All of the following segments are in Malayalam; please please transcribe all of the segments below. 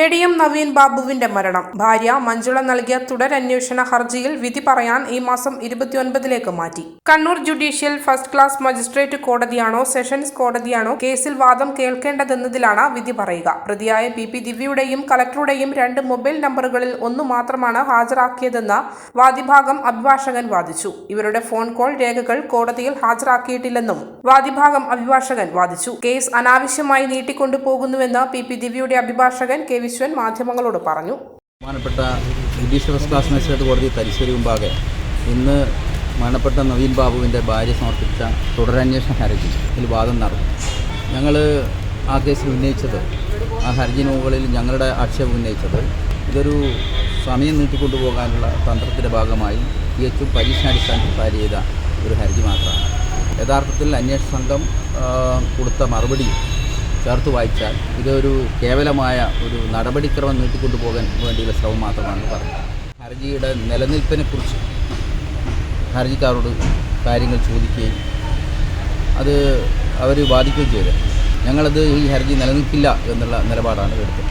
എ ഡി എം നവീൻ ബാബുവിന്റെ മരണം. ഭാര്യ മഞ്ജുള നൽകിയ തുടരന്വേഷണ ഹർജിയിൽ വിധി പറയാൻ ഈ മാസം ഇരുപത്തിയൊൻപതിലേക്ക് മാറ്റി. Kannur judicial first class magistrate കോടതിയാണോ sessions കോടതിയാണോ കേസിൽ വാദം കേൾക്കേണ്ടതെന്നതിലാണ് വിധി പറയുക. പ്രതിയായ പി പി ദിവ്യയുടെയും കലക്ടറുടെയും രണ്ട് മൊബൈൽ നമ്പറുകളിൽ ഒന്ന് മാത്രമാണ് ഹാജരാക്കിയതെന്ന് വാദിഭാഗം അഭിഭാഷകൻ വാദിച്ചു. ഇവരുടെ ഫോൺ കോൾ രേഖകൾ കോടതിയിൽ ഹാജരാക്കിയിട്ടില്ലെന്നും വാദിഭാഗം അഭിഭാഷകൻ വാദിച്ചു. കേസ് അനാവശ്യമായി നീട്ടിക്കൊണ്ടുപോകുന്നുവെന്ന് പി പി ദിവ്യയുടെ അഭിഭാഷകൻ കെ വിശ്വൻ മാധ്യമങ്ങളോട് പറഞ്ഞു. ബഹുമാനപ്പെട്ട ജുഡീഷ്യൽ ഫസ്റ്റ് ക്ലാസ് മജിസ്ട്രേറ്റ് കോടതി തലശ്ശേരി മുമ്പാകെ ഇന്ന് മരണപ്പെട്ട നവീൻ ബാബുവിന്റെ ഭാര്യ സമർപ്പിച്ച തുടരന്വേഷണ ഹർജി ഇതിൽ വാദം നടന്നു. ഞങ്ങൾ ആ കേസിൽ ഉന്നയിച്ചത് ആ ഹർജിന് മുകളിൽ ഞങ്ങളുടെ ആക്ഷേപം ഉന്നയിച്ചത് ഇതൊരു സമയം നീട്ടിക്കൊണ്ടുപോകാനുള്ള തന്ത്രത്തിന്റെ ഭാഗമായി തികച്ചും പരീക്ഷണാടിസ്ഥാനത്തിൽ ഫയൽ ചെയ്ത ഒരു ഹർജി മാത്രമാണ്. യഥാർത്ഥത്തിൽ അന്വേഷണ സംഘം കൊടുത്ത മറുപടി ചേർത്ത് വായിച്ചാൽ ഇതൊരു കേവലമായ ഒരു നടപടിക്രമം നീട്ടിക്കൊണ്ടുപോകാൻ വേണ്ടിയുള്ള ശ്രമം മാത്രമാണ് പറഞ്ഞത് ഹർജിയുടെ നിലനിൽപ്പിനെക്കുറിച്ച് ഹർജിക്കാരോട് കാര്യങ്ങൾ ചോദിക്കുകയും അത് അവർ ബാധിക്കുകയും ചെയ്ത്. ഞങ്ങളത് ഈ ഹർജി നിലനിൽക്കില്ല എന്നുള്ള നിലപാടാണ് എടുത്തത്.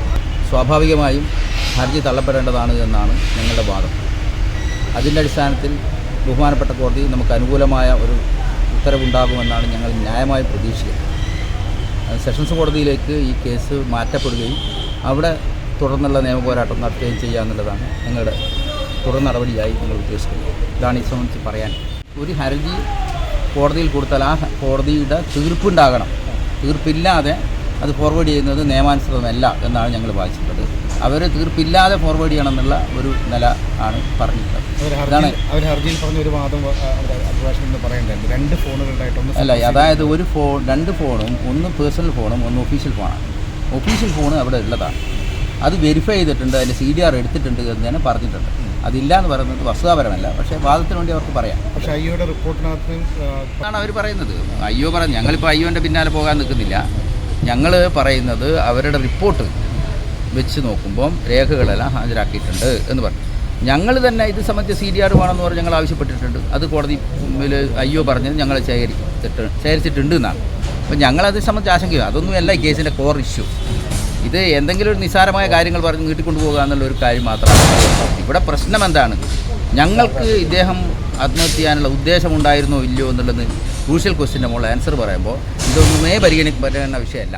സ്വാഭാവികമായും ഹർജി തള്ളപ്പെടേണ്ടതാണ് എന്നാണ് ഞങ്ങളുടെ വാദം. അതിന്റെ അടിസ്ഥാനത്തിൽ ബഹുമാനപ്പെട്ട കോടതി നമുക്ക് അനുകൂലമായ ഒരു ഉത്തരവുണ്ടാകുമെന്നാണ് ഞങ്ങൾ ന്യായമായി പ്രതീക്ഷിക്കുന്നത്. സെഷൻസ് കോടതിയിലേക്ക് ഈ കേസ് മാറ്റപ്പെടുകയും അവിടെ തുടർന്നുള്ള നിയമപോരാട്ടം നടത്തുകയും ചെയ്യുക എന്നുള്ളതാണ് ഞങ്ങളുടെ തുടർ നടപടിയായി ഞങ്ങൾ ഉദ്ദേശിക്കുന്നത്. ഇതാണ് ഈ സംബന്ധിച്ച് പറയാൻ. ഒരു ഹർജി കോടതിയിൽ കൊടുത്താൽ ആ കോടതിയുടെ തീർപ്പുണ്ടാകണം. തീർപ്പില്ലാതെ അത് ഫോർവേഡ് ചെയ്യുന്നത് നിയമാനുസൃതമല്ല എന്നാണ് ഞങ്ങൾ വായിച്ചിട്ടുള്ളത്. അവർ തീർപ്പില്ലാതെ ഫോർവേഡ് ചെയ്യണം എന്നുള്ള ഒരു നില ആണ് പറഞ്ഞിട്ടുള്ളത്. ഇതാണ് അവർ ഹർജിയിൽ പറഞ്ഞ ഒരു വാദം അഭിഭാഷകൻ പറയണ്ടായിരുന്നു രണ്ട് ഫോണുകളുണ്ടായിട്ടൊന്ന് അല്ല അതായത് ഒരു ഫോൺ രണ്ട് ഫോണും ഒന്ന് പേഴ്സണൽ ഫോണും ഒന്ന് ഒഫീഷ്യൽ ഫോണാണ്. ഒഫീഷ്യൽ ഫോൺ അവിടെ ഉള്ളതാണ്. അത് വെരിഫൈ ചെയ്തിട്ടുണ്ട് അതിന്റെ സി ഡി ആർ എടുത്തിട്ടുണ്ട് എന്ന് തന്നെ പറഞ്ഞിട്ടുണ്ട്. അതില്ല എന്ന് പറയുന്നത് വസ്തുതാപരമല്ല പക്ഷേ വാദത്തിന് വേണ്ടി അവർക്ക് പറയാം. പക്ഷേ അയ്യോയുടെ റിപ്പോർട്ടിനകത്ത് ആണ് അവർ പറയുന്നത്. അയ്യോ പറഞ്ഞു ഞങ്ങളിപ്പോൾ അയ്യോന്റെ പിന്നാലെ പോകാൻ നിൽക്കുന്നില്ല. ഞങ്ങൾ പറയുന്നത് അവരുടെ റിപ്പോർട്ട് വെച്ച് നോക്കുമ്പം രേഖകളെല്ലാം ഹാജരാക്കിയിട്ടുണ്ട് എന്ന് പറഞ്ഞു. ഞങ്ങൾ തന്നെ ഇത് സംബന്ധിച്ച് സി ഡി ആർ വേണമെന്ന് പറഞ്ഞ് ഞങ്ങൾ ആവശ്യപ്പെട്ടിട്ടുണ്ട്. അത് കോടതി അയ്യോ പറഞ്ഞത് ഞങ്ങൾ ശേഖരിച്ചിട്ട് ശേഖരിച്ചിട്ടുണ്ട് എന്നാണ്. അപ്പോൾ ഞങ്ങളത് സംബന്ധിച്ച് ആശങ്കയോ? അതൊന്നുമല്ല ഈ കേസിന്റെ കോർ ഇഷ്യൂ ഇത് എന്തെങ്കിലും ഒരു നിസ്സാരമായ കാര്യങ്ങൾ പറഞ്ഞ് നീട്ടിക്കൊണ്ടു പോകുക എന്നുള്ള ഒരു കാര്യം മാത്രമാണ്. ഇവിടെ പ്രശ്നം എന്താണ്? ഞങ്ങൾക്ക് ഇദ്ദേഹം ആത്മഹത്യ ചെയ്യാനുള്ള ഉദ്ദേശമുണ്ടായിരുന്നോ ഇല്ലയോ എന്നുള്ളത് ക്രൂഷ്യൽ ക്വസ്റ്റിന്റെ മുകളിൽ ആൻസർ പറയുമ്പോൾ ഇതൊന്നുമേ പരിഗണിക്കപ്പെടുന്ന വിഷയമല്ല.